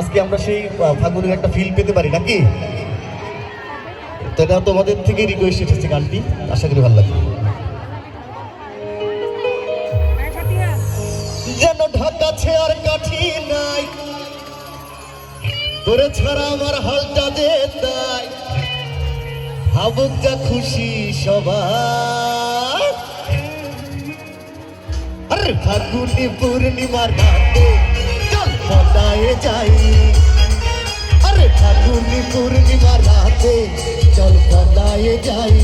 আজকে আমরা সেই ফাগুনের একটা ফিল পেতে পারি, নাকি? তো এটা তোমাদের থেকে রিকোয়েস্ট এসেছে গানটি, আশা করি ভালো লাগবে। যেন আর কাঠি নাই, তোরে ছাড়া আমার হালটা যে তাই। ভাবুক যা খুশি সবাই আরে, ফাগুনি পূর্ণিমার রাতে যাই আরে ঠাকুর পূর্ণিমা রাতে চল পদায় যাই।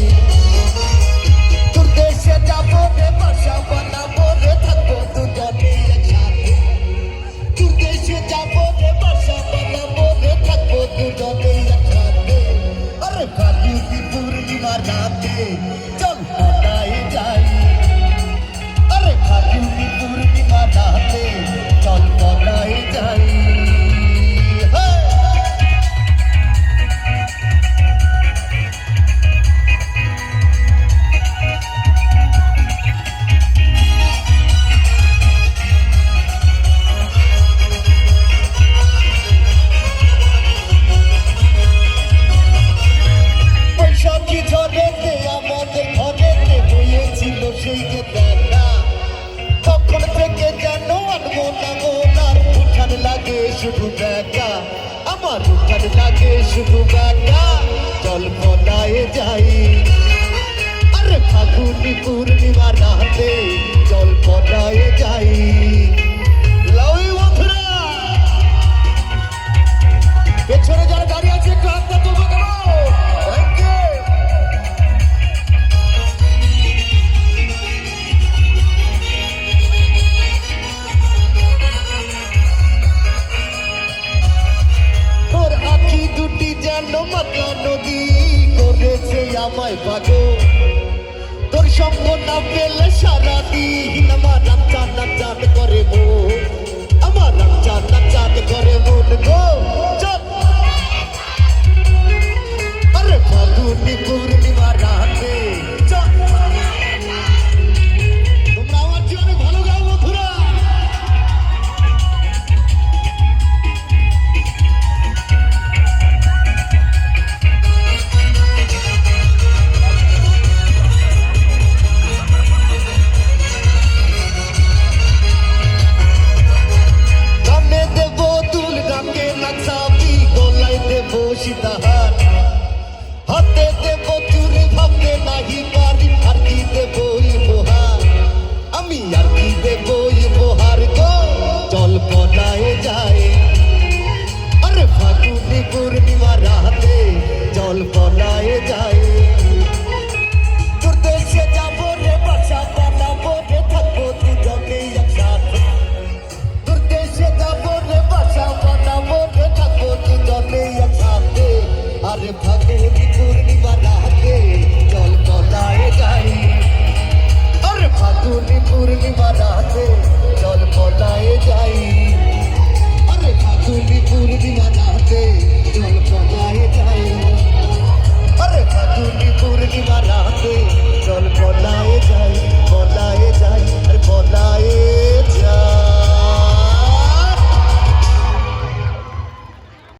শুধু দেখা আমার উঠান লাগে শুধু দেখা জল পদায় যাই। আরে ফাগুনি পূর্ণিমা রাতে আখি দুটি যেন মাতলা নদী করেছে আমায় পাগো। তোর সঙ্গ না পেলে সারা দিন আমার নাচা নাচান করে মো। আমার নাচা নাচান করে পূর্ণিমা রাতে